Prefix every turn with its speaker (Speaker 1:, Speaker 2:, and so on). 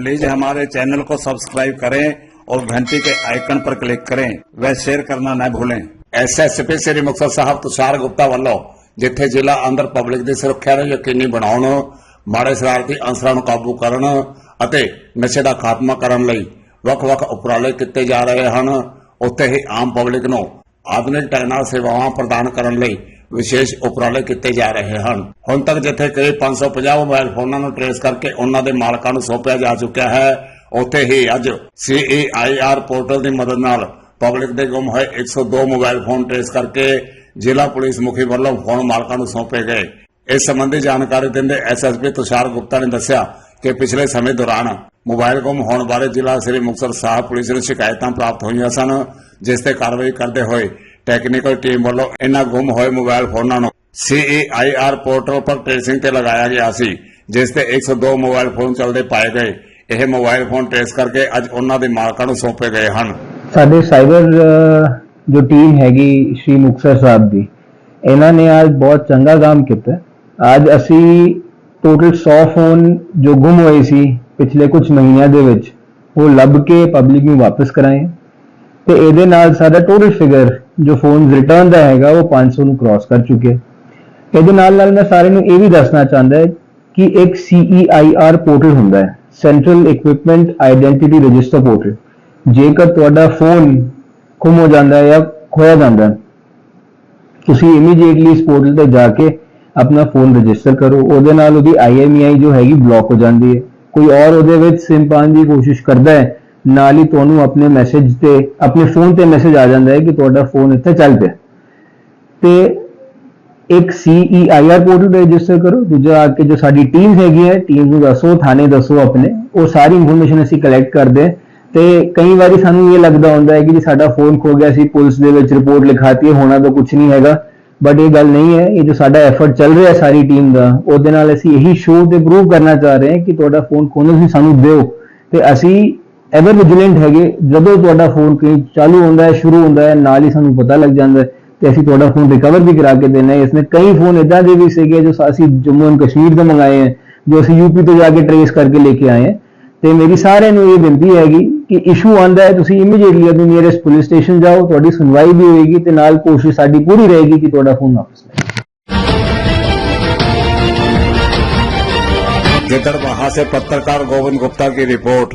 Speaker 1: Please हमारे channel को subscribe करें और घंटी के आइकन पर क्लिक करें व शेयर करना न भूलें
Speaker 2: ਐਸਐਸਪੀ ਸ੍ਰੀ ਮੁਕਤਸਰ ਸਾਹਿਬ ਤੁਸ਼ਾਰ ਗੁਪਤਾ ਵੱਲੋਂ ਜਿੱਥੇ ਜ਼ਿਲ੍ਹਾ ਅੰਦਰ ਪਬਲਿਕ ਦੀ ਸੁਰੱਖਿਆ ਨੂੰ ਯਕੀਨੀ ਬਣਾਉਣ ਮਾੜੇ ਸ਼ਰਾਰਤੀ ਅਨਸਰਾਂ ਨੂੰ ਕਾਬੂ ਕਰਨ ਅਤੇ ਨਸ਼ੇ ਦਾ ਖਾਤਮਾ ਕਰਨ ਲਈ ਵੱਖ-ਵੱਖ ਉਪਰਾਲੇ ਕੀਤੇ ਜਾ ਰਹੇ ਹਨ ਉੱਥੇ ਹੀ ਆਮ ਪਬਲਿਕ ਨੂੰ ਆਧੁਨਿਕ ਟੈਕ ਨਾਲ ਸੇਵਾਵਾਂ ਪ੍ਰਦਾਨ ਕਰਨ ਲਈ ਵਿਸ਼ੇਸ਼ ਉਪਰਾਲੇ ਕੀਤੇ ਜਾ ਰਹੇ ਹਨ। ਹੁਣ ਤੱਕ ਜਿੱਥੇ ਕਰੀਬ 550 ਮੋਬਾਈਲ ਫੋਨਾਂ ਨੂੰ ਟਰੇਸ ਕਰਕੇ ਉਹਨਾਂ ਦੇ ਮਾਲਕਾਂ ਨੂੰ ਸੌਂਪਿਆ ਜਾ ਚੁੱਕਿਆ ਹੈ, ਉੱਥੇ ਹੀ ਅੱਜ CAIR ਪੋਰਟਲ ਦੀ ਮਦਦ ਨਾਲ ਪਬਲਿਕ ਦੇ ਗੁੰਮ ਹੋਏ 102 ਮੋਬਾਈਲ ਫੋਨ ਟ੍ਰੇਸ ਕਰਕੇ ਜ਼ਿਲ੍ਹਾ ਪੁਲਿਸ ਮੁਖੀ ਵੱਲੋਂ ਫੋਨ ਮਾਲਕਾਂ ਨੂੰ ਸੌਂਪੇ ਗਏ। ਇਸ ਸੰਬੰਧੀ ਜਾਣਕਾਰੀ ਦਿੰਦੇ ਐਸਐਸਪੀ ਤੁਸ਼ਾਰ ਗੁਪਤਾ ਨੇ ਦੱਸਿਆ ਕਿ ਪਿਛਲੇ ਸਮੇਂ ਦੌਰਾਨ ਮੋਬਾਈਲ ਗੁੰਮ ਹੋਣ ਬਾਰੇ ਜ਼ਿਲ੍ਹਾ ਸ੍ਰੀ ਮੁਕਤਸਰ ਸਾਹਿਬ ਪੁਲਿਸ ਨੂੰ ਸ਼ਿਕਾਇਤਾਂ ਪ੍ਰਾਪਤ ਹੋਈਆਂ ਸਨ, ਜਿਸ ਤੇ ਕਾਰਵਾਈ ਕਰਦੇ ਹੋਏ ਟੈਕਨੀਕਲ ਟੀਮ ਵੱਲੋਂ ਇਨ੍ਹਾਂ ਗੁੰਮ ਹੋਏ ਮੋਬਾਈਲ ਫੋਨਾਂ ਨੂੰ CAIR ਪੋਰਟਲ ਪਰ ਟ੍ਰੇਸਿੰਗ ਤੇ ਲਗਾਇਆ ਗਿਆ ਸੀ, ਜਿਸ ਤੇ 102 ਮੋਬਾਈਲ ਫੋਨ ਚੱਲਦੇ ਪਾਏ ਗਏ। ਇਹ ਮੋਬਾਈਲ ਫੋਨ ਟ੍ਰੇਸ ਕਰਕੇ ਅੱਜ ਉਹਨਾਂ ਦੇ ਮਾਲਕਾਂ ਨੂੰ ਸੌਂਪੇ ਗਏ ਹਨ।
Speaker 3: ਸਾਡੇ ਸਾਈਬਰ ਜੋ ਟੀਮ ਹੈਗੀ ਸ਼੍ਰੀ ਮੁਕਤਸਰ ਸਾਹਿਬ ਦੀ, ਇਹਨਾਂ ਨੇ ਅੱਜ ਬਹੁਤ ਚੰਗਾ ਕੰਮ ਕੀਤਾ। ਅੱਜ ਅਸੀਂ ਟੋਟਲ 100 ਫੋਨ ਜੋ ਗੁੰਮ ਹੋਏ ਸੀ ਪਿਛਲੇ ਕੁਝ ਮਹੀਨਿਆਂ ਦੇ ਵਿੱਚ, ਉਹ ਲੱਭ ਕੇ ਪਬਲਿਕ ਨੂੰ ਵਾਪਸ ਕਰਾਏ। ਤੇ ਇਹਦੇ ਨਾਲ ਸਾਡਾ ਟੋਟਲ ਫਿਗਰ ਜੋ ਫੋਨ ਰਿਟਰਨ ਦਾ ਹੈਗਾ, ਉਹ 500 ਨੂੰ ਕ੍ਰਾਸ ਕਰ ਚੁੱਕਿਆ ਇਹਦੇ ਨਾਲ ਨਾਲ ਮੈਂ ਸਾਰਿਆਂ ਨੂੰ ਇਹ ਵੀ ਦੱਸਣਾ ਚਾਹੁੰਦਾ ਹਾਂ ਕਿ ਇੱਕ CEIR ਪੋਰਟਲ ਹੁੰਦਾ ਹੈ central equipment identity register portal ਜੇਕਰ ਤੁਹਾਡਾ ਫੋਨ ਗੁੰਮ ਹੋ ਜਾਂਦਾ ਹੈ ਜਾਂ ਖੋਇਆ ਜਾਂਦਾ ਹੈ, ਤੁਸੀਂ ਇਮੀਡੀਏਟਲੀ ਇਸ ਪੋਰਟਲ ਤੇ ਜਾ ਕੇ ਆਪਣਾ ਫੋਨ ਰਜਿਸਟਰ ਕਰੋ। ਉਹਦੇ ਨਾਲ ਉਹਦੀ IMEI ਜੋ ਹੈਗੀ ਬਲੌਕ ਹੋ ਜਾਂਦੀ ਹੈ। ਕੋਈ ਔਰ ਉਹਦੇ ਵਿੱਚ ਸਿਮ ਪਾਉਣ ਦੀ ਕੋਸ਼ਿਸ਼ ਕਰਦਾ ਹੈ ਨਾਲ ਹੀ ਤੁਹਾਨੂੰ ਆਪਣੇ ਮੈਸੇਜ ਤੇ, ਆਪਣੇ ਫੋਨ ਤੇ ਮੈਸੇਜ ਆ ਜਾਂਦਾ ਹੈ ਕਿ ਤੁਹਾਡਾ ਫੋਨ ਇੱਥੇ ਚੱਲ ਪਿਆ। ਤੇ ਇੱਕ CEIR ਪੋਰਟਲ ਤੇ ਰਜਿਸਟਰ ਕਰੋ, ਦੂਜਾ ਆ ਕੇ ਜੋ ਸਾਡੀ ਟੀਮ ਹੈਗੀ ਹੈ ਟੀਮ ਨੂੰ ਦੱਸੋ, ਥਾਣੇ ਦੱਸੋ ਆਪਣੇ, ਉਹ ਸਾਰੀ ਇਨਫੋਰਮੇਸ਼ਨ ਅਸੀਂ ਕਲੈਕਟ ਕਰਦੇ ਹਾਂ। ਤੇ ਕਈ ਵਾਰੀ ਸਾਨੂੰ ਇਹ ਲੱਗਦਾ ਹੁੰਦਾ ਹੈ ਕਿ ਜੀ ਸਾਡਾ ਫੋਨ ਖੋ ਗਿਆ ਸੀ, ਪੁਲਿਸ ਦੇ ਵਿੱਚ ਰਿਪੋਰਟ ਲਿਖਾਤੀ ਹੈ ਹੋਣਾ ਤਾਂ ਕੁਝ ਨਹੀਂ ਹੈਗਾ। ਬਟ ਇਹ ਗੱਲ ਨਹੀਂ ਹੈ, ਇਹ ਜੋ ਸਾਡਾ ਐਫਰਟ ਚੱਲ ਰਿਹਾ ਸਾਰੀ ਟੀਮ ਦਾ, ਉਹਦੇ ਨਾਲ ਅਸੀਂ ਇਹੀ ਸ਼ੋਅ ਤੇ ਪ੍ਰੂਵ ਕਰਨਾ ਚਾਹ ਰਹੇ ਹਾਂ ਕਿ ਤੁਹਾਡਾ ਫੋਨ ਖੋਣਾ ਤੁਸੀਂ ਸਾਨੂੰ ਦਿਓ। ਤੇ ਅਸੀਂ ਐਵਰ ਵਿਜੀਲੈਂਟ ਹੈਗੇ, ਜਦੋਂ ਤੁਹਾਡਾ ਫੋਨ ਕਈ ਚਾਲੂ ਹੁੰਦਾ ਹੈ, ਸ਼ੁਰੂ ਹੁੰਦਾ ਹੈ, ਨਾਲ ਹੀ ਸਾਨੂੰ ਪਤਾ ਲੱਗ ਜਾਂਦਾ ਹੈ ਤੇ ਅਸੀਂ ਤੁਹਾਡਾ ਫੋਨ ਰਿਕਵਰ ਵੀ ਕਰਾ ਕੇ ਦੇਣਾ ਹੈ। ਇਸਨੇ ਕਈ ਫੋਨ ਇਦਾਂ ਦੇ ਵੀ ਸੀਗੇ ਜੋ ਅਸੀਂ ਜੰਮੂ ਐਂਡ ਕਸ਼ਮੀਰ ਤੋਂ ਮੰਗਾਏ ਹੈ, ਜੋ ਅਸੀਂ ਯੂਪੀ ਤੋਂ ਜਾ ਕੇ ਟ੍ਰੇਸ ਕਰਕੇ ਲੈ ਕੇ ਆਏ ਹੈ। ਤੇ ਮੇਰੀ ਸਾਰਿਆਂ ਨੂੰ ਇਹ ਬੇਨਤੀ ਹੈਗੀ ਕਿ ਇਸ਼ੂ ਆਂਦਾ ਹੈ, ਤੁਸੀਂ ਇਮੀਡੀਏਟਲੀ ਆਪਣੀ ਨੀਅਰੈਸਟ ਪੁਲਿਸ ਸਟੇਸ਼ਨ ਜਾਓ, ਤੁਹਾਡੀ ਸੁਣਵਾਈ ਵੀ ਹੋਏਗੀ ਤੇ ਨਾਲ ਕੋਸ਼ਿਸ਼ ਸਾਡੀ ਪੂਰੀ ਰਹੇਗੀ ਕਿ ਤੁਹਾਡਾ ਫੋਨ ਵਾਪਸ ਲੈ
Speaker 2: जिधर वहां से पत्रकार गोविंद गुप्ता की रिपोर्ट